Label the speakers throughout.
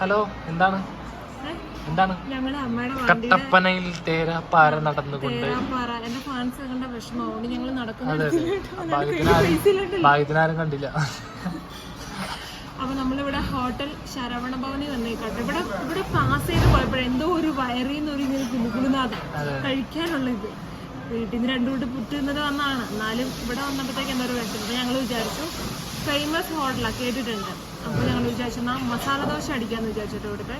Speaker 1: Hello എന്താണ്? എന്താണ്? കട്ടപ്പനയിൽ
Speaker 2: തേരാപ്പാറ നടന്നുകൊണ്ട്
Speaker 1: അതെ അതെ. ഭാഗ്യത്തിനാരും കണ്ടില്ല.
Speaker 2: അപ്പൊ നമ്മളിവിടെ ഹോട്ടൽ ശരവണ ഭവനിൽ വന്നേക്കാട്ടെ. ഇവിടെ ഇവിടെ പാസ് ചെയ്ത് പോയപ്പോഴേ എന്തോ ഒരു വയറിന്ന് ഒരു കുണുകുണുനാഥ കഴിക്കാനുള്ള ഇത്. വീട്ടിൽ നിന്ന് രണ്ടു കൂട്ടി പുറ്റുന്നത് വന്നാണ് എന്നാലും ഇവിടെ വന്നപ്പോഴത്തേക്ക് എന്തോ ഒരു വിഷമം ഞങ്ങൾ വിചാരിച്ചു ഫേമസ് ഹോട്ടലാണ് കേട്ടിട്ടുണ്ട്. അപ്പോൾ ഞങ്ങൾ വിചാരിച്ചു എന്നാ മസാല ദോശ അടിക്കാന്ന് വിചാരിച്ചിട്ട് ഇവിടുത്തെ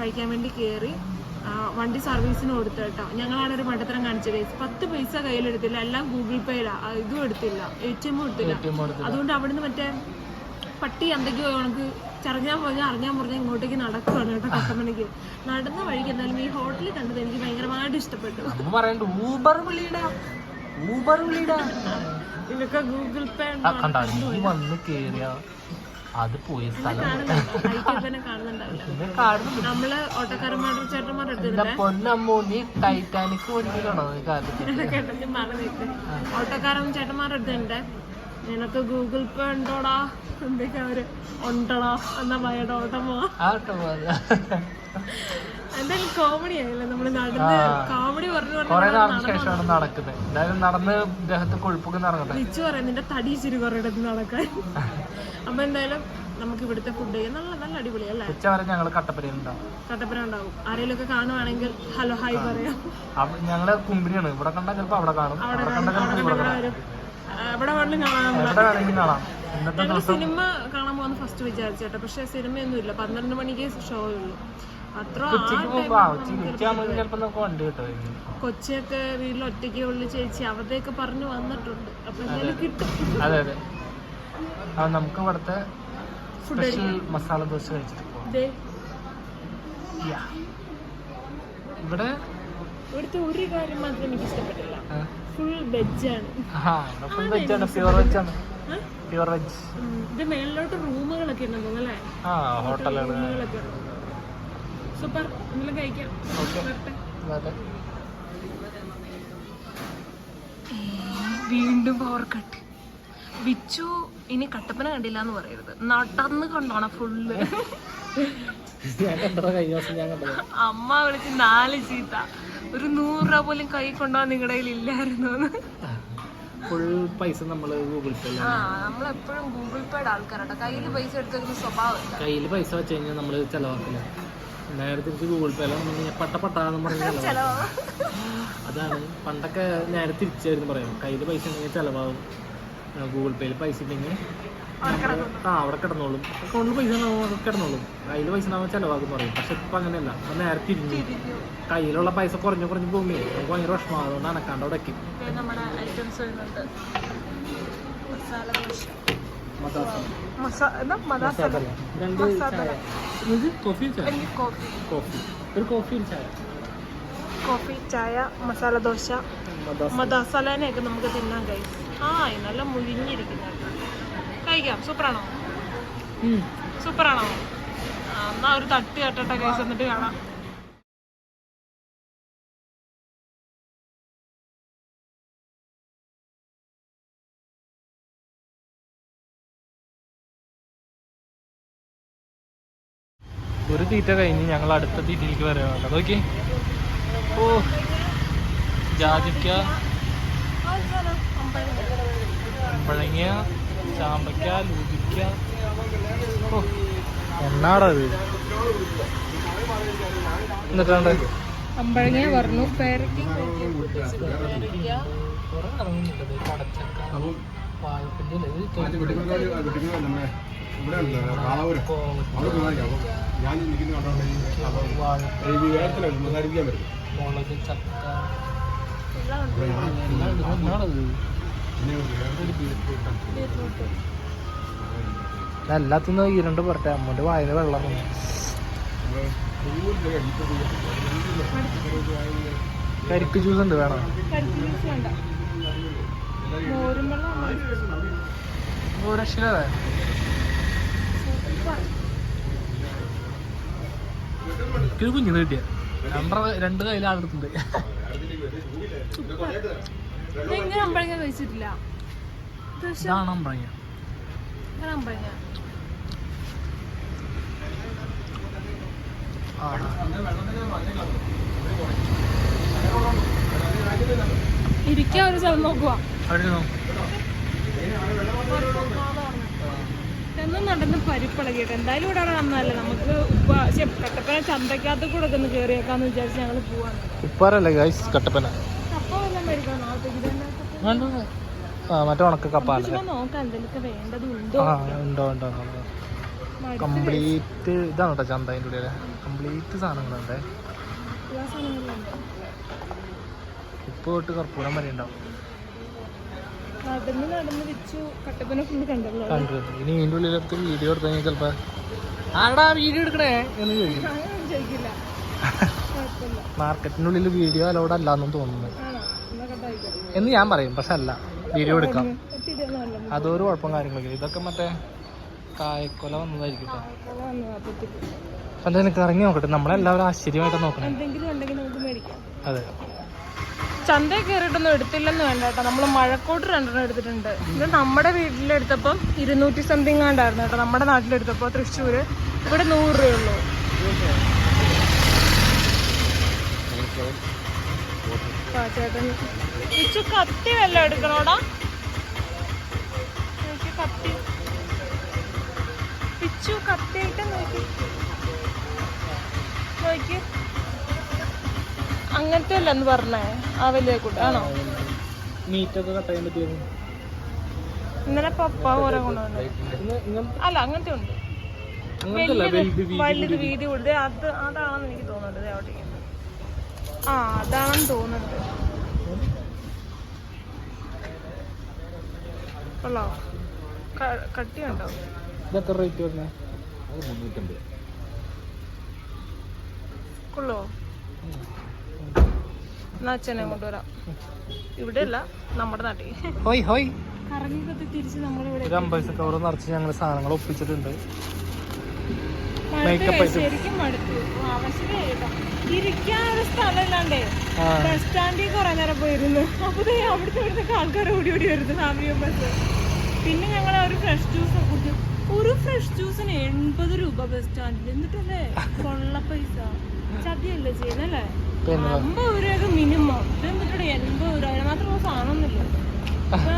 Speaker 2: കഴിക്കാൻ വേണ്ടി കയറി വണ്ടി സർവീസിന് കൊടുത്തു കേട്ടോ. ഞങ്ങളാണ് ഒരു മണ്ടത്തരം കാണിച്ചത്. പത്ത് പൈസ കയ്യിലെടുത്തില്ല. എല്ലാം ഗൂഗിൾ പേയിലാ ഇതും എടുത്തില്ല. എ ടി എമ്മും എടുത്തില്ല. അതുകൊണ്ട് അവിടുന്ന് മറ്റേ പട്ടി എന്തൊക്കെയോ കണക്ക് ചറിഞ്ഞാൽ പറഞ്ഞാൽ അറിഞ്ഞാൽ പറഞ്ഞാൽ ഇങ്ങോട്ടേക്ക് നടക്കുവാണ് കേട്ടോ കസ്റ്റമണിക്ക് നടന്ന വഴിക്ക് എന്തായാലും ഈ ഹോട്ടലിൽ കണ്ടത് എനിക്ക് ഭയങ്കരമായിട്ട് ഇഷ്ടപ്പെട്ടു.
Speaker 1: പറയണ്ട ഊബർ വിളിയിടാ. ഊബർ വിളിയിടാ.
Speaker 2: ഇതൊക്കെ ഗൂഗിൾ പേ
Speaker 1: വന്ന് കേറിയ. അത് പോയ സ്ഥലം. പൊന്നമ്മൂ നീ ടൈറ്റാനിക്
Speaker 2: മറന്നു ഓട്ടക്കാരൻ ചേട്ടന്മാരുടെ അടുത്തുണ്ട് നിനക്ക് ഗൂഗിൾ പേ ഉണ്ടോടാ? എന്തൊക്കെ അവർ? ഉണ്ടടാ എന്നാ ഭയയുടെ ഓട്ടം പോവാ. എന്തായാലും കോമഡി ആയില്ലേ നമ്മൾ നടന്ന് കോമഡി പറഞ്ഞു
Speaker 1: കൊറേ നാളിന് ശേഷമാണ് നടക്കുന്നത്. എന്തായാലും നടന്ന് ദേഹത്ത് കൊഴുപ്പൊക്കെ നടക്കട്ടെ
Speaker 2: തിരിച്ചു പറയാം നിന്റെ തടി ഇച്ചിരി കുറേ ഇടത്ത് നടക്കാൻ. അപ്പൊ എന്തായാലും നമുക്ക് ഇവിടുത്തെ ഫുഡ് നല്ല നല്ല അടിപൊളിയല്ലേ
Speaker 1: ഉച്ച വരെ ഞങ്ങൾ ഉണ്ടാവും.
Speaker 2: കട്ടപ്പന ഉണ്ടാവും. ആരെങ്കിലും ഒക്കെ കാണുവാണെങ്കിൽ ഹലോ ഹായ് പറയാം.
Speaker 1: ഞങ്ങൾ കുമ്പിനിയാണ്. ഇവിടെ കണ്ടാൽ ചിലപ്പോ അവിടെ കാണും. അവിടെ കണ്ടാൽ
Speaker 2: എവിടെ വേണമെങ്കിലും കാണാം. ഞങ്ങൾ സിനിമ കാണാൻ പോകുന്ന ഫസ്റ്റ് വിചാരിച്ചേട്ടെ പക്ഷെ സിനിമയൊന്നും ഇല്ല പന്ത്രണ്ട് മണിക്ക് ഷോ ഉള്ളൂ. കൊച്ചിയൊക്കെ വീട്ടിൽ ഒറ്റയ്ക്ക് ഉള്ളു ചേച്ചി. അവധയൊക്കെ പറഞ്ഞു വന്നിട്ടുണ്ട്. അപ്പൊ കിട്ടും.
Speaker 1: അതെ നമുക്ക് ഇവിടുത്തെ സ്പെഷ്യൽ മസാല ദോശ കഴിച്ചിട്ട്. ഇവിടെ?
Speaker 2: ഇവിടുത്തെ ഒരു കാര്യം മാത്രം എനിക്ക് ഇഷ്ടപ്പെട്ടില്ല ഫുൾ
Speaker 1: വെജ് ആണ്. ഫുൾ വെജ് ആണ് പ്യുവർ വെജ് ആണ്. പ്യുവർ വെജ്
Speaker 2: ഇത് മേളിലോട്ട് റൂമുകളൊക്കെ ഉണ്ടെന്ന് തോന്നുന്നു അല്ലേ?
Speaker 1: ആ ഹോട്ടലുകൾ
Speaker 2: ഉണ്ട്? സൂപ്പർ. എന്തെങ്കിലും കഴിക്കാം. വീണ്ടും പവർ കട്ട് വിച്ചു ഇനി കട്ടപ്പന കണ്ടില്ല എന്ന് പറയരുത്. നടന്ന് കണ്ടോണ ഫുള്ള് അമ്മ വിളിച്ച് നാല് ചീത്ത. ഒരു നൂറ് രൂപ പോലും കൈ കൊണ്ടുപോകാൻ നിങ്ങളുടെ കയ്യിൽ ഇല്ലായിരുന്നു
Speaker 1: ഫുൾ പൈസ നമ്മൾ ഗൂഗിൾ പേ
Speaker 2: ആ നമ്മളെപ്പോഴും ഗൂഗിൾ പേയുടെ ആൾക്കാരാട്ടോ. കയ്യിൽ പൈസ എടുത്തൊരു സ്വഭാവം
Speaker 1: കയ്യിൽ പൈസ വെച്ച് കഴിഞ്ഞാൽ നമ്മൾ ചിലവാക്കില്ല. നേരെ തിരിച്ച് ഗൂഗിൾ പേ പട്ട പട്ടാന്ന് പറഞ്ഞ് അതാണ്. പണ്ടൊക്കെ നേരെ തിരിച്ചായിരുന്നു പറയാം കയ്യിൽ പൈസ ഉണ്ടെങ്കിൽ ചിലവാകും. ഗൂഗിൾ പേയിൽ പൈസ ഉണ്ടെങ്കിൽ ആ അവിടെ കിടന്നോളും. അക്കൗണ്ടിൽ പൈസ കിടന്നോളും. കയ്യിൽ പൈസ ഉണ്ടാവുമ്പോൾ ചിലവാക്കും പറയും. പക്ഷെ ഇപ്പം അങ്ങനെയല്ല. അത് നേരെ തിരിഞ്ഞു. കയ്യിലുള്ള പൈസ കുറഞ്ഞു കുറഞ്ഞു പോകുമ്പേ നമുക്ക് ഭയങ്കര വിഷമം അതുകൊണ്ട് അനക്കാണ്ട് അവിടെ രണ്ട് ചായ. കോഫി ചായ.
Speaker 2: കോഫി
Speaker 1: ഒരു കോഫി ചായ.
Speaker 2: കോഫി ചായ മസാല ദോശ.
Speaker 1: മദാസ.
Speaker 2: മദാസലേനെയൊക്കെ നമുക്ക് തിന്നാൻ കഴിയും ആ നല്ല മുഴിഞ്ഞിരിക്കുന്ന കഴിക്കാം. സൂപ്പറാണോ. സൂപ്പറാണോ? എന്നാ ഒരു തട്ടി തട്ടട്ടെ കഴിച്ച് എന്നിട്ട് കാണാം.
Speaker 1: ഒരു തീറ്റ കഴിഞ്ഞ് ഞങ്ങൾ അടുത്ത തീറ്റയിലേക്ക് വരാനുണ്ട് നോക്കി. ഓ ജാതിക്ക കുമ്പഴങ്ങ ചാമ്പയ്ക്ക ലൂപിക്ക ഓ എന്നാടത് എന്നിട്ടാണ്ട്
Speaker 2: അമ്പഴങ്ങ പറഞ്ഞു പേരയ്ക്കും
Speaker 1: കുറെ ഇറങ്ങുന്നുണ്ട് ദേ കടച്ചക്ക ഈ രണ്ട് എല്ലാത്തിനും ഈരണ്ട് പറട്ടെ. അമ്മന്റെ വായന വെള്ളം. കരിക്ക് ജ്യൂസ് ഉണ്ട് വേണം?
Speaker 2: മോരും വെള്ളം
Speaker 1: ഓ രക്ഷയില്ലേ എനിക്കൊരു കുഞ്ഞിന്ന് കിട്ടിയ നമ്പർ രണ്ട് കയ്യിൽ ആളെടുത്തുണ്ട് ഇതാണ് അമ്പഴങ്ങ
Speaker 2: ഇരിക്കാൻ ഒരു സ്ഥലം നോക്കുക
Speaker 1: അവിടെ ഇരുന്നോ?
Speaker 2: നടന്ന് പരിപ്പിളകിയിട്ട്. എന്തായാലും ഇവിടെ വന്നതല്ല? നമുക്ക് ശ്ശെ, കട്ടപ്പന ചന്തക്കകത്ത് കൂടെ ഒക്കെ ഒന്ന് കയറിയേക്കാന്ന് വിചാരിച്ച് ഞങ്ങൾ പോവാണ്
Speaker 1: ഗൈസ് കട്ടപ്പന. മറ്റേ ഉണക്ക കപ്പാല
Speaker 2: നോക്കാം വേണ്ടതുണ്ടോ
Speaker 1: ഉണ്ടോ? ഉണ്ടോ കംപ്ലീറ്റ് ഇതാണ് കേട്ടോ ചന്ത അതിന്റെ ഉള്ളിൽ കംപ്ലീറ്റ് സാധനങ്ങളുണ്ട് ഉപ്പ് തൊട്ട് കർപ്പൂരം വരെ ഉണ്ടാവും.
Speaker 2: നടന്ന് നടന്ന് വെച്ചു. കട്ടപ്പന ഫുള്ള് കണ്ടല്ലോ
Speaker 1: കണ്ടു ഇനി ഇതിന്റെ ഉള്ളിലൊക്കെ വീഡിയോ എടുത്തു ചിലപ്പോ ആടാ വീഡിയോ എടുക്കണേ എന്ന് ചോദിക്കും.
Speaker 2: ചോദിക്കില്ല.
Speaker 1: മാർക്കറ്റിനുള്ളിൽ വീഡിയോ അലോഡ് അല്ലാന്നും തോന്നുന്നു.
Speaker 2: ആണോ? എന്നാ
Speaker 1: എന്ന് ഞാൻ പറയും. പക്ഷെ അല്ല വീഡിയോ എടുക്കാം. അതൊരു കുഴപ്പം കാര്യങ്ങളൊക്കെ. ഇതൊക്കെ മറ്റേ കായക്കൊല വന്നതായിരിക്കും. എന്താ എനിക്ക് ഇറങ്ങി നോക്കട്ടെ. നമ്മളെല്ലാവരും ആശ്ചര്യമായിട്ട് നോക്കണം. അതെ.
Speaker 2: ചന്തയിൽ കയറിയിട്ടൊന്നും എടുത്തില്ലെന്ന് വേണ്ട കേട്ടോ. നമ്മൾ മഴക്കോട്ട് രണ്ടെണ്ണം എടുത്തിട്ടുണ്ട്. ഇത് നമ്മുടെ വീട്ടിലെടുത്തപ്പം ഇരുന്നൂറ്റി സംതിങ് ആണ്ടായിരുന്നു കേട്ടോ. നമ്മുടെ നാട്ടിലെടുത്തപ്പോൾ തൃശ്ശൂര്. ഇവിടെ നൂറ് രൂപയുള്ളൂ. ചേട്ടൻ. കത്തി വല്ലതും എടുക്കണോടാ? കത്തി. പിച്ചു കത്തിയിട്ട് നോക്കി. നോക്കി. അങ്ങനത്തെ അല്ലെന്ന് പറഞ്ഞേ. ആ വലിയ കൂട്ടാണോ ആണോ?
Speaker 1: മീറ്റൊക്കെ കട്ട് ചെയ്യാൻ പറ്റിയത്
Speaker 2: ഇന്നലെ പപ്പ ഓരോ കൊണ്ടുവന്നു. അല്ല അങ്ങനത്തെ ഉണ്ട്
Speaker 1: വലുത് വീതി
Speaker 2: കൂടുതൽ. അത് അതാണെന്ന് എനിക്ക് തോന്നുന്നത് ദേ അവിടെ ഇരിക്കുന്നത്. ആ അതാണെന്ന് തോന്നുന്നത്. കൊള്ളോ കട്ടിയുണ്ടോ?
Speaker 1: ഇതെത്ര റേറ്റ് വരുന്നത്
Speaker 2: കൊള്ളോ എന്നാ അച്ഛനെ കൊണ്ടുവരാം ഇവിടെ അല്ല നമ്മുടെ നാട്ടിൽ.
Speaker 1: ഹോയ് ഹോയ്. ഒരു അമ്പത് കവർ നിറച്ച് ഞങ്ങൾ സാധനങ്ങൾ ഒപ്പിച്ചിട്ടുണ്ട്. മേക്കപ്പ്
Speaker 2: ശരിക്കും മടുത്തു. ആവശ്യമായിട്ടോ ഇരിക്കാൻ ഒരു സ്ഥലമില്ലാണ്ടേ. ബസ് സ്റ്റാൻഡിൽ കുറെ നേരം പോയിരുന്നു. അപ്പൊ ദേ അവിടുത്തെ ഇവിടുത്തെ ആൾക്കാർ ഓടി ഓടി വരുന്നു ഫാമിലി പിന്നെ ഞങ്ങൾ ഒരു ഫ്രഷ് ജ്യൂസ് കുടിച്ചു. ഒരു ഫ്രഷ് ജ്യൂസിന് എൺപത് രൂപ ബസ് സ്റ്റാൻഡിൽ എന്നിട്ടല്ലേ? കൊള്ള പൈസ. ചതിയല്ലേ ചെയ്യുന്നല്ലേ മിനിമം എൺപത് രൂപ? മാത്രം സാധനമൊന്നുമില്ല.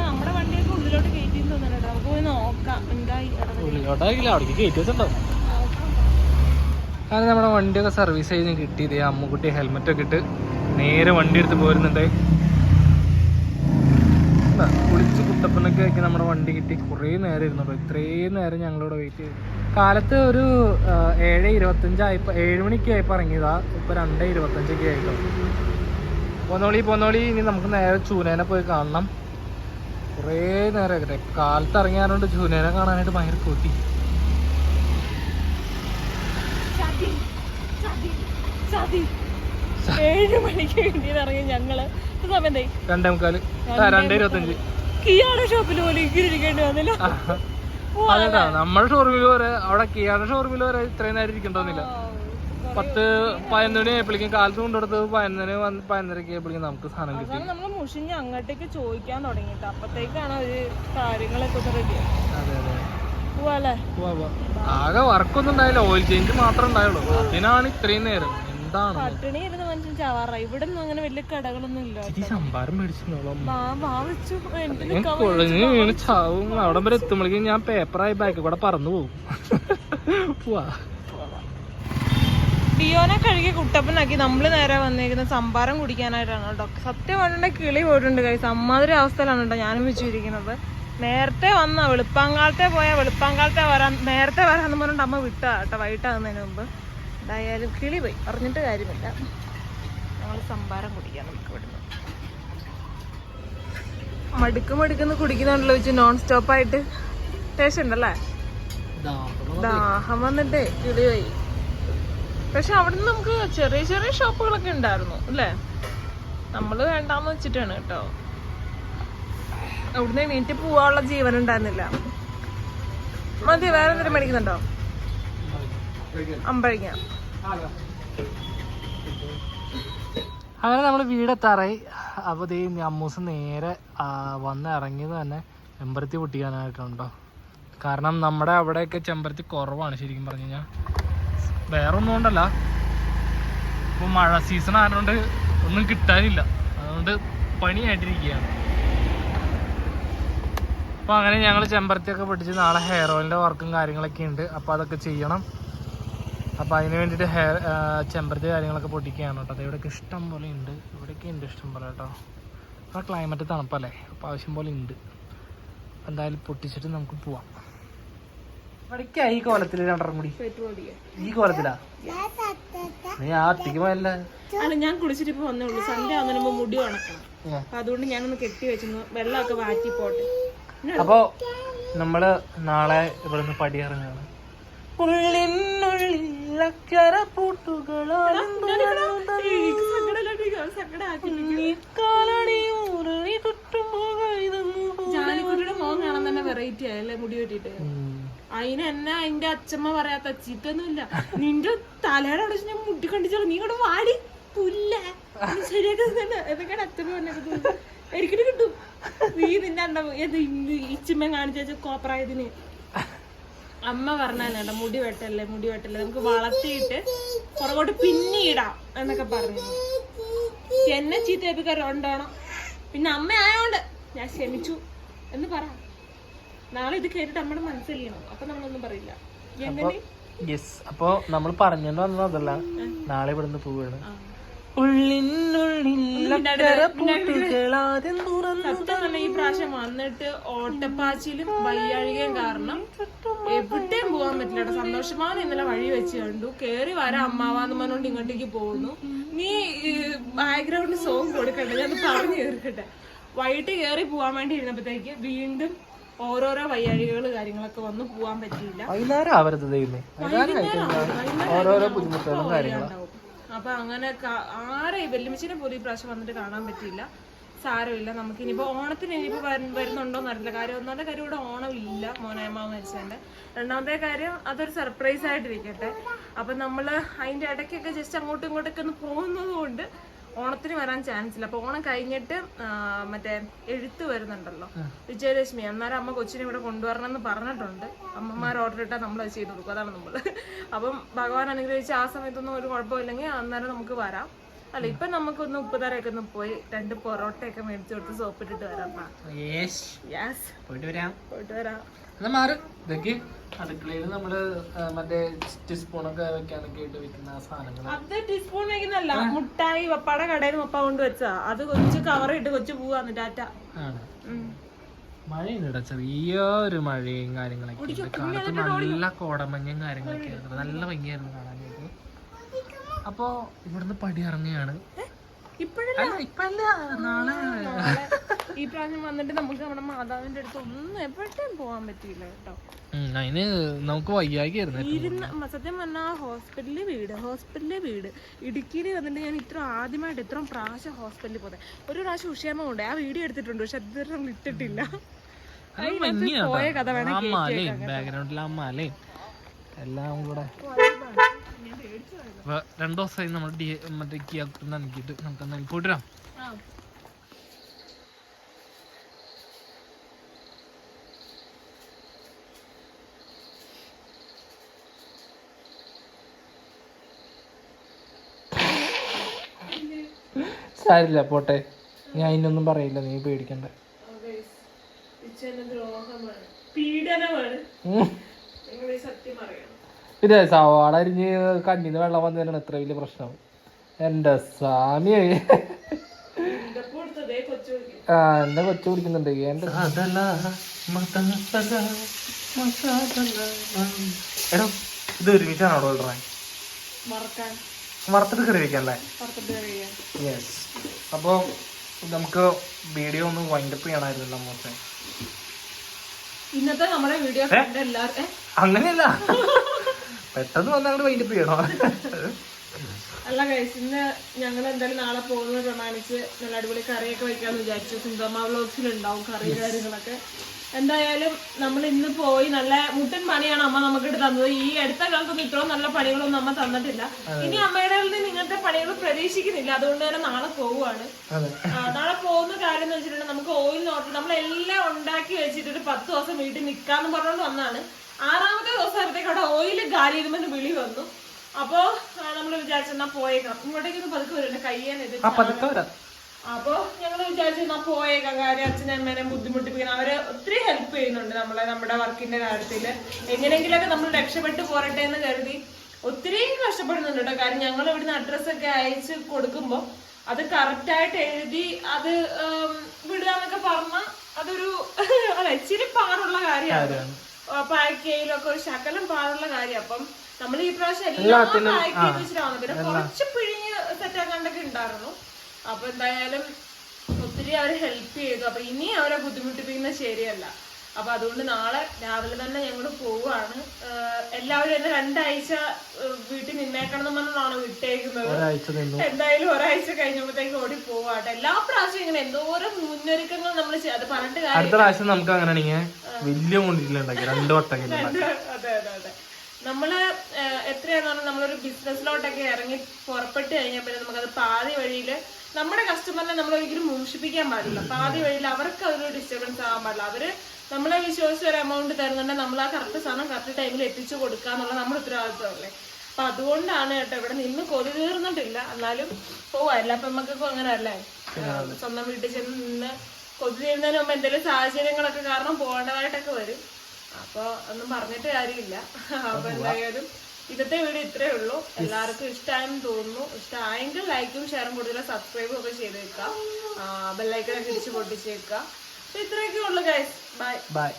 Speaker 2: നമ്മുടെ വണ്ടിയൊക്കെ ഉള്ളിലോട്ട് കയറ്റി തോന്നുന്നുണ്ട് നമുക്ക് പോയി നോക്കാം. എന്തായി ഇടപെടൽ?
Speaker 1: ഉള്ളിലോട്ടാകില്ല അവിടേക്ക് കയറ്റി വെച്ചിട്ടുണ്ടാവും അങ്ങനെ നമ്മുടെ വണ്ടിയൊക്കെ സർവീസ് ചെയ്ത് കിട്ടി ഇതേ അമ്മുക്കുട്ടി ഹെൽമെറ്റ് ഒക്കെ ഇട്ട് നേരെ വണ്ടി എടുത്ത് പോരുന്നുണ്ട്. ഇതാ, കുളിച്ച് കുട്ടപ്പനൊക്കെ ആക്കി നമ്മുടെ വണ്ടി കിട്ടി. കുറേ നേരം ഇരുന്നുള്ളൂ ഇത്രയും നേരം ഞങ്ങളിവിടെ വെയിറ്റ് ചെയ്തു. കാലത്ത് ഒരു ഏഴ് ഇരുപത്തഞ്ചായപ്പോൾ ഏഴ് മണിക്ക് ആയപ്പോൾ ഇറങ്ങിയതാ. ഇപ്പോൾ രണ്ട് ഇരുപത്തഞ്ചൊക്കെ ആയിട്ടോ പോന്നോളി പോന്നോളി. ഇനി നമുക്ക് നേരെ ചൂനേനെ പോയി കാണണം. കുറേ നേരം ആകട്ടെ കാലത്ത് ഇറങ്ങിയാറുണ്ട് ചൂനേനെ കാണാനായിട്ട് ഭയങ്കര കൊതി.
Speaker 2: ചതി ചതി. ഏഴ് മണിക്ക് വേണ്ടി ഇറങ്ങി ഞങ്ങൾ. സമയം എന്തായി
Speaker 1: രണ്ടേ മുക്കാൽ. ആ, രണ്ടേ ഇരുപത്തഞ്ച്.
Speaker 2: കിയാടെ ഷോപ്പിൽ പോലും ഇങ്ങനെ ഇരിക്കേണ്ടി വന്നില്ല.
Speaker 1: അതെന്താ? നമ്മുടെ ഷോറൂമിൽ വരെ അവിടെ കിയാടെ ഷോറൂമിൽ വരെ ഇത്രയും നേരം ഇരിക്കണ്ടോന്നില്ല പത്ത് പതിനൊന്ന് ആയപ്പോഴേക്കും കാലത്ത് കൊണ്ടെടുത്ത് പതിനൊന്നര വന്ന് പതിനൊന്നരക്ക് ആയപ്പോഴേക്കും നമുക്ക് സാധനം കിട്ടി.
Speaker 2: നമ്മൾ മുഷിഞ്ഞ് അങ്ങോട്ടേക്ക് ചോദിക്കാൻ തുടങ്ങിട്ട് അപ്പത്തേക്കാണ് അവർ കാര്യങ്ങളൊക്കെ റെഡി
Speaker 1: അതെ അതെ. ആകെ വർക്കൊന്നും ഉണ്ടായില്ല. ഓയിൽ ചേഞ്ച് മാത്രമേ ഉണ്ടായുള്ളൂ. അതിനാണ് ഇത്രയും നേരം.
Speaker 2: പട്ടിണി ഇരുന്ന് മനുഷ്യൻ ചാവാറായി ഇവിടെ ഒന്നും അങ്ങനെ വലിയ കടകളൊന്നും ഇല്ല
Speaker 1: ഈ സംഭാരം മേടിച്ചിട്ടുണ്ടോളം
Speaker 2: വാ വാവിച്ചു എനിക്ക്
Speaker 1: ഞാൻ ചാവും. അവിടെ വരെ എത്തുമ്പോഴേക്കും ഞാൻ പേപ്പറായി ബാക്കിൽ കൂടെ പറന്നു പോകും പോവാ.
Speaker 2: ഡിയോനെ കഴുകി കുട്ടപ്പനാക്കി. നമ്മൾ നേരെ വന്നിരിക്കുന്ന സംഭാരം കുടിക്കാനായിട്ടാണ് കേട്ടോ. സത്യം പറഞ്ഞിട്ടുണ്ടെങ്കിൽ കിളി പോയിട്ടുണ്ട് കഴിച്ച് അമ്മാതിരി അവസ്ഥയിലാണ് കേട്ടോ ഞാനും വെച്ചിരിക്കുന്നത് നേരത്തെ വന്ന വെളുപ്പാങ്കാലത്തെ പോയാൽ വെളുപ്പാങ്കാലത്തെ വരാൻ നേരത്തെ വരാന്ന് പറഞ്ഞിട്ട് അമ്മ വിട്ടാ കേട്ടോ. വൈകിട്ടാകുന്നതിന് മുമ്പ്. എന്തായാലും കിളി പോയി അറിഞ്ഞിട്ട് കാര്യമില്ല. ഞങ്ങൾ സംഭാരം കുടിക്കാം നമുക്ക് ഇവിടുന്ന്. മടുക്കും മടുക്കുന്ന് കുടിക്കുന്നുണ്ടല്ലോ വെച്ച് നോൺ സ്റ്റോപ്പായിട്ട് ടേസ്റ്റ് ഉണ്ടല്ലേ? ദാഹം വന്നിട്ടേ. കിളി പോയി പക്ഷെ അവിടെ നിന്ന് നമുക്ക് ചെറിയ ചെറിയ ഷോപ്പുകളൊക്കെ ഉണ്ടായിരുന്നു അല്ലേ? നമ്മൾ വേണ്ടാന്ന് വെച്ചിട്ടാണ് കേട്ടോ. അവിടുന്ന് എണീറ്റ് പോവാനുള്ള ജീവൻ ഉണ്ടായിരുന്നില്ല. മതി വേറെ എന്തെങ്കിലും മേടിക്കുന്നുണ്ടോ? അമ്പഴങ്ങ.
Speaker 1: അങ്ങനെ നമ്മൾ വീടെത്താറായി. അപ്പോൾ ദേ അമ്മൂസ് നേരെ വന്ന് ഇറങ്ങിയത് തന്നെ ചെമ്പരത്തി പൊട്ടിക്കാനായിട്ടുണ്ടോ? കാരണം നമ്മുടെ അവിടെയൊക്കെ ചെമ്പരത്തി കുറവാണ് ശരിക്കും പറഞ്ഞു കഴിഞ്ഞാൽ വേറെ ഒന്നും കൊണ്ടല്ല. ഇപ്പോൾ മഴ സീസൺ ആയതുകൊണ്ട് ഒന്നും കിട്ടാനില്ല. അതുകൊണ്ട് പണിയായിട്ടിരിക്കുകയാണ്. അപ്പോൾ അങ്ങനെ ഞങ്ങൾ ചെമ്പരത്തിയൊക്കെ പിടിച്ച് നാളെ ഹെയർ ഓയിലിന്റെ വർക്കും കാര്യങ്ങളൊക്കെ ഉണ്ട്. അപ്പോൾ അതൊക്കെ ചെയ്യണം. അപ്പോൾ അതിന് വേണ്ടിയിട്ട് ഹെയർ ചെമ്പരത്തി കാര്യങ്ങളൊക്കെ പൊട്ടിക്കുകയാണ് കേട്ടോ. അത് ഇവിടെയൊക്കെ ഇഷ്ടം പോലെ ഉണ്ട്. ഇവിടെയൊക്കെ ഉണ്ട് ഇഷ്ടം പോലെ കേട്ടോ. ആ ക്ലൈമറ്റ് തണുപ്പല്ലേ? അപ്പോൾ ആവശ്യം പോലെ ഉണ്ട്. എന്തായാലും പൊട്ടിച്ചിട്ട് നമുക്ക് പോവാം. ഇവിടേക്കാ ഈ കോലത്തിൽ രണ്ടെണ്ണം കൂടി? ഈ കോലത്തിലാ? നീ ആ ഒറ്റയ്ക്ക് പോയല്ലേ?
Speaker 2: അല്ല ഞാൻ കുളിച്ചിട്ട് ഇപ്പൊ വന്നേ ഉള്ളൂ. സൺഡേ ആവുന്നതിന് മുമ്പ് മുടി ഉണക്കണം. അതുകൊണ്ട് ഞാനൊന്ന് കെട്ടി വെച്ചിരുന്നു വെള്ളമൊക്കെ വാറ്റി പോട്ടെ
Speaker 1: അപ്പോ നമ്മൾ നാളെ ഇവിടെ നിന്ന് പടിയിറങ്ങാണ്. ഉള്ളിനുള്ളിൽ അക്കര
Speaker 2: തന്നെ വെറൈറ്റി ആയല്ലേ മുടി വെട്ടിട്ട് അതിന് എന്നെ അതിന്റെ അച്ഛമ്മ പറയാത്ത ചീത്തൊന്നുമില്ല നിന്റെ തലയുടെ അവിടെ ഞാൻ മുട്ടി കണ്ടിച്ചോളൂ. നീ ഇവിടെ വാടി. പുല്ല. ശരിയാക്കി തന്നെ എന്നൊക്കെയാണ് അച്ഛമ്മ പറഞ്ഞത്. ഒരിക്കലും കിട്ടും. നീ അണ്ണ ഏത് ഇച്ചിമ്മ കാണിച്ചു കോപ്രായതിന് അമ്മ പറഞ്ഞല്ലോ മുടി വെട്ടല്ലേ മുടി വെട്ടല്ലേ. നമുക്ക് വളർത്തിയിട്ട് പുറകോട്ട് പിന്നിടാം എന്നൊക്കെ പറഞ്ഞു. എന്നെ ചീത്തയപ്പിക്കാർ ഉണ്ടാവണം പിന്നെ അമ്മ ആയോണ്ട് ഞാൻ ക്ഷമിച്ചു എന്ന് പറ. നാളെ ഇത് കേട്ടിട്ട് നമ്മുടെ മനസ്സിലാണോ അപ്പൊ നമ്മളൊന്നും പറയില്ല. എങ്ങനെ?
Speaker 1: യെസ് അപ്പോ നമ്മൾ പറഞ്ഞു വന്നത് അതല്ല നാളെ ഇവിടുന്ന് പോവാണ്.
Speaker 2: ഈ പ്രാവശ്യം വന്നിട്ട് ഓട്ടപ്പാച്ചിലും വയ്യാഴികയും കാരണം എവിടെയും പോകാൻ പറ്റില്ല സന്തോഷമാണ് ഇന്നലെ വഴി വെച്ച് കണ്ടു. കേറി വരാം അമ്മാവാന്ന് പറഞ്ഞോണ്ട് ഇങ്ങോട്ടേക്ക് പോകുന്നു. നീ ബാക്ക്ഗ്രൗണ്ട് സോങ് കൊടുക്കണ്ട. ഞാൻ പറഞ്ഞു കേറിക്കട്ടെ വൈകിട്ട് കേറി പോവാൻ വേണ്ടി ഇരുന്നപ്പോഴത്തേക്ക് വീണ്ടും ഓരോരോ വയ്യാഴികൾ കാര്യങ്ങളൊക്കെ വന്ന് പോവാൻ പറ്റിയില്ല.
Speaker 1: വൈകുന്നേരം ആവരുത് ദൈവമേ. ഓരോരോ ബുദ്ധിമുട്ടുകളും കാര്യങ്ങളും.
Speaker 2: ഉണ്ടാവും. അപ്പൊ അങ്ങനെ ആരെ വെല്ലുമിച്ചിനെ പോലും ഈ പ്രാവശ്യം വന്നിട്ട് കാണാൻ പറ്റിയില്ല. സാരമില്ല. നമുക്ക് ഇനിയിപ്പോ ഓണത്തിന് ഇനിയിപ്പോ വരുന്നുണ്ടോ അറിയില്ല. കാര്യം ഒന്നാമത്തെ കാര്യം ഇവിടെ ഓണം ഇല്ല മോനയമ്മ മരിച്ചതിന്റെ രണ്ടാമത്തെ കാര്യം അതൊരു സർപ്രൈസ് ആയിട്ടിരിക്കട്ടെ. അപ്പൊ നമ്മൾ അതിന്റെ ഇടയ്ക്കൊക്കെ ജസ്റ്റ് അങ്ങോട്ടും ഇങ്ങോട്ടൊക്കെ ഒന്ന് പോകുന്നത് കൊണ്ട് ഓണത്തിന് വരാൻ ചാൻസ് ഇല്ല. അപ്പൊ ഓണം കഴിഞ്ഞിട്ട് മറ്റേ എഴുത്ത് വരുന്നുണ്ടല്ലോ. വിജയലക്ഷ്മി അന്നേരം അമ്മ കൊച്ചിനെ ഇവിടെ കൊണ്ടുവരണം എന്ന് പറഞ്ഞിട്ടുണ്ട്. അമ്മമാർ ഓർഡർ ഇട്ടാൽ നമ്മൾ അത് ചെയ്ത് കൊടുക്കും. അതാണ് നമ്മൾ അപ്പം ഭഗവാൻ അനുഗ്രഹിച്ച് ആ സമയത്തൊന്നും ഒരു കുഴപ്പമില്ലെങ്കിൽ അന്നേരം നമുക്ക് വരാം. അല്ല ഇപ്പൊ നമുക്കൊന്ന് ഉപ്പുതരയൊക്കെ ഒന്ന് പോയി രണ്ട് പൊറോട്ടയൊക്കെ മേടിച്ചു കൊടുത്ത് സോപ്പിട്ടിട്ട് വരാം.
Speaker 1: പോയിട്ട് വരാം.
Speaker 2: പോയിട്ട് വരാം.
Speaker 1: എന്നാ മാറ് ഇതൊക്കെ. അടുക്കളയിൽ നമ്മൾ മറ്റേ ടിസ്പൂണൊക്കെ വെക്കാനൊക്കെ ആയിട്ട് വെക്കുന്ന ആ സാധനങ്ങൾ
Speaker 2: അത് ടീസ്പൂൺ വെക്കുന്നല്ല മുട്ടായി പപ്പാടെ കടയിൽ നിന്ന് കൊണ്ട് വെച്ചാ അത് കൊച്ചു കവർ ഇട്ട് കൊച്ചു പോവാന്ന് ടാറ്റ
Speaker 1: ആണ്. മഴയുണ്ട് ചെറിയ ചെറിയൊരു മഴയും കാര്യങ്ങളൊക്കെ കാലത്ത് നല്ല കോടമഞ്ഞും കാര്യങ്ങളൊക്കെ ആയിരുന്നു. നല്ല ഭംഗിയായിരുന്നു കാണാനായിട്ട്. അപ്പോ ഇവിടുന്ന് പടി ഇറങ്ങുകയാണ്.
Speaker 2: ഇപ്പഴല്ല?
Speaker 1: ഇപ്പഴല്ല നാളെ.
Speaker 2: ഈ പ്രാവശ്യം വന്നിട്ട് നമുക്ക് നമ്മുടെ മാതാവിന്റെ അടുത്ത് ഒന്നും എവിടെയും പോകാൻ പറ്റിയില്ല കേട്ടോ.
Speaker 1: അതിന് നമുക്ക് വയ്യായിരുന്നു
Speaker 2: ഇരുന്ന് സത്യം പറഞ്ഞാൽ ഹോസ്പിറ്റലിലെ വീട് ഹോസ്പിറ്റലിലെ വീട്. ഇടുക്കിയിൽ വന്നിട്ട് ഞാൻ ഇത്ര ആദ്യമായിട്ട് ഇത്രയും പ്രാവശ്യം ഹോസ്പിറ്റലിൽ പോകുന്നത് ഒരു പ്രാവശ്യം ഉഷയമ്മ ഉണ്ട് ആ വീഡിയോ എടുത്തിട്ടുണ്ട് പക്ഷെ അത് നമ്മൾ ഇട്ടിട്ടില്ല പോയ കഥ
Speaker 1: വേണമെങ്കിൽ എല്ലാം കൂടെ. രണ്ടു ദിവസമായി നമ്മൾ മറ്റേ കിയാക്ക് നൽകിയിട്ട് നമുക്ക് പോയിട്ട് വരാം സാരില്ല പോട്ടെ. ഞാൻ അതിനൊന്നും പറയില്ല നീ പേടിക്കണ്ട.
Speaker 2: ദ്രോഹമാണ്. പീഡനമാണ്. നിങ്ങൾ ഈ സത്യം അറിയണം.
Speaker 1: പിന്നെ സവാള അരിഞ്ഞ് കണ്ണിന്ന് വെള്ളം വന്നതിനാണ് ഇത്ര വലിയ പ്രശ്നം. എന്റെ സ്വാമി. ആ എന്റെ കൊച്ചു കുടിക്കുന്നുണ്ട്. എന്റെ എടോ ഇത് ഒരുമിച്ചാണോ ഓർഡർ
Speaker 2: മറക്കാൻ.
Speaker 1: വറുത്തിട്ട് കറി വെക്കാല്ലേ യെസ് അപ്പോൾ നമുക്ക് വീഡിയോ ഒന്ന് വൈൻഡപ്പ് ചെയ്യണമായിരുന്നല്ലോ മോശം
Speaker 2: ഇന്നത്തെ നമ്മുടെ വീഡിയോ
Speaker 1: അങ്ങനെയല്ല. പെട്ടെന്ന് വന്ന് അങ്ങോട്ട് വൈൻഡപ്പ് ചെയ്യണോ?
Speaker 2: അല്ല കഴിച്ച് ഇന്ന് ഞങ്ങൾ എന്തായാലും നാളെ പോകുന്നത് പ്രമാണിച്ച് നല്ല അടിപൊളി കറിയൊക്കെ വയ്ക്കാന്ന് വിചാരിച്ചു. സിന്ധമ്മ വ്ലോഗ്സിൽ ഉണ്ടാവും കറി കാര്യങ്ങളൊക്കെ. എന്തായാലും നമ്മൾ ഇന്ന് പോയി നല്ല മുട്ടൻ പണിയാണ് അമ്മ നമുക്കിട്ട് തന്നത്. ഈ അടുത്ത കാലത്തൊന്നും ഇത്രയും നല്ല പണികളൊന്നും അമ്മ തന്നിട്ടില്ല. ഇനി അമ്മയുടെ നിന്ന് ഇങ്ങനത്തെ പണികൾ പ്രതീക്ഷിക്കുന്നില്ല. അതുകൊണ്ട് തന്നെ നാളെ പോവുകയാണ് നാളെ പോകുന്ന കാര്യം എന്ന് വെച്ചിട്ടുണ്ടെങ്കിൽ നമുക്ക് ഓയിൽ നോട്ട് നമ്മളെല്ലാം ഉണ്ടാക്കി വെച്ചിട്ട് ഒരു പത്ത് ദിവസം വീട്ടിൽ നിൽക്കാന്ന് പറഞ്ഞുകൊണ്ട് വന്നാണ് ആറാമത്തെ ദിവസം അവിടെ ഓയിൽ ഗാലി ഇരുമെന്ന് വിളി വന്നു. അപ്പോ നമ്മൾ വിചാരിച്ചു എന്നാ പോയേക്കാം. ഇങ്ങോട്ടേക്ക് പതുക്കെ വരും കയ്യേന്ന് ഇത്
Speaker 1: വരാം.
Speaker 2: അപ്പൊ ഞങ്ങൾ വിചാരിച്ചു എന്നാ പോയേക്കാം. കാര്യം അച്ഛനും അമ്മേനെ ബുദ്ധിമുട്ടിപ്പിക്കണം. അവർ ഒത്തിരി ഹെൽപ്പ് ചെയ്യുന്നുണ്ട് നമ്മളെ നമ്മുടെ വർക്കിന്റെ കാര്യത്തിൽ. എങ്ങനെയെങ്കിലൊക്കെ നമ്മൾ രക്ഷപ്പെട്ടു പോരട്ടെ എന്ന് കരുതി ഒത്തിരി കഷ്ടപ്പെടുന്നുണ്ട് കേട്ടോ കാര്യം ഞങ്ങൾ ഇവിടുന്ന് അഡ്രസ് ഒക്കെ അയച്ച് കൊടുക്കുമ്പോ അത് കറക്റ്റ് ആയിട്ട് എഴുതി അത് വിടുകാന്നൊക്കെ പറഞ്ഞ അതൊരു അല്ല ഇച്ചിരി പാടുള്ള കാര്യമാണ്.
Speaker 1: കാര്യമാണ്.
Speaker 2: പാക്ക് ചെയ്യലൊക്കെ ഒരു ശകലം പാടുള്ള കാര്യം അപ്പം നമ്മൾ ഈ പ്രാവശ്യം എല്ലാം വെച്ചിട്ടാണ് പിന്നെ കുറച്ച് പിഴിഞ്ഞ് സെറ്റ് ആക്കാണ്ടൊക്കെ ഉണ്ടായിരുന്നു. അപ്പൊ എന്തായാലും ഒത്തിരി അവർ ഹെൽപ്പ് ചെയ്തു. അപ്പൊ ഇനി അവരെ ബുദ്ധിമുട്ടിപ്പിക്കുന്ന ശരിയല്ല. അപ്പൊ അതുകൊണ്ട് നാളെ രാവിലെ തന്നെ ഞങ്ങൾ പോവാണ്. എല്ലാവരും എന്നെ രണ്ടാഴ്ച വീട്ടിൽ നിന്നേക്കണം എന്ന് പറഞ്ഞാണ് വിട്ടേക്കുന്നത്. എന്തായാലും ഒരാഴ്ച കഴിഞ്ഞപ്പോഴത്തേക്ക് ഓടി പോവാട്ടെ. എല്ലാ പ്രാവശ്യം ഇങ്ങനെ എന്തോരം മുന്നൊരുക്കങ്ങൾ നമ്മൾ അത് പറഞ്ഞിട്ട് കാര്യം
Speaker 1: അടുത്ത പ്രാവശ്യം നമുക്ക് അങ്ങനെയാണെങ്കിൽ വലിയ രണ്ട് വട്ടം
Speaker 2: അതെ അതെ അതെ. നമ്മൾ ഏഹ്, എത്രയാന്ന് പറഞ്ഞാൽ നമ്മളൊരു ബിസിനസ്സിലോട്ടൊക്കെ ഇറങ്ങി പുറപ്പെട്ട് കഴിഞ്ഞാൽ പിന്നെ നമുക്കത് പാതി വഴിയിൽ നമ്മുടെ കസ്റ്റമറിനെ നമ്മൾ ഒരിക്കലും മൂഷിപ്പിക്കാൻ പാടില്ല. പാതി വഴിയിൽ അവർക്ക് അതൊരു ഡിസ്റ്റർബൻസ് ആവാൻ പാടില്ല. അവർ നമ്മളെ വിശ്വസിച്ച് ഒരു എമൗണ്ട് തരുന്നുണ്ടെങ്കിൽ നമ്മൾ ആ കറക്റ്റ് സാധനം കറക്റ്റ് ടൈമിൽ എത്തിച്ചു കൊടുക്കുക എന്നുള്ള നമ്മുടെ ഉത്തരവാദിത്വമല്ലേ അപ്പൊ അതുകൊണ്ടാണ് കേട്ടോ ഇവിടെ നിന്ന് കൊതി തീർന്നിട്ടില്ല. എന്നാലും പോവാ. അപ്പൊ നമുക്കൊക്കെ അങ്ങനെ അല്ലേ? സ്വന്തം വീട്ടിൽ ചെന്ന് നിന്ന് കൊതി തീരുന്നതിന് മുമ്പ് എന്തെങ്കിലും സാഹചര്യങ്ങളൊക്കെ കാരണം പോകേണ്ടതായിട്ടൊക്കെ വരും. അപ്പൊ ഒന്നും പറഞ്ഞിട്ട് കാര്യമില്ല. അപ്പൊ എന്തായാലും ഇന്നത്തെ വീഡിയോ ഇത്രേ ഉള്ളൂ. എല്ലാവർക്കും ഇഷ്ടമായെന്ന് തോന്നുന്നു. ഇഷ്ടമായെങ്കിൽ ലൈക്കും ഷെയറും കൂടുതലും സബ്സ്ക്രൈബും ഒക്കെ ചെയ്തേക്കാം. ബെല്ലൈക്കനൊക്കെ ഇടിച്ച് പൊട്ടിച്ചേക്കാം. അപ്പൊ ഇത്രയൊക്കെ ഉള്ളു ഗൈസ് ബൈ
Speaker 1: ബൈ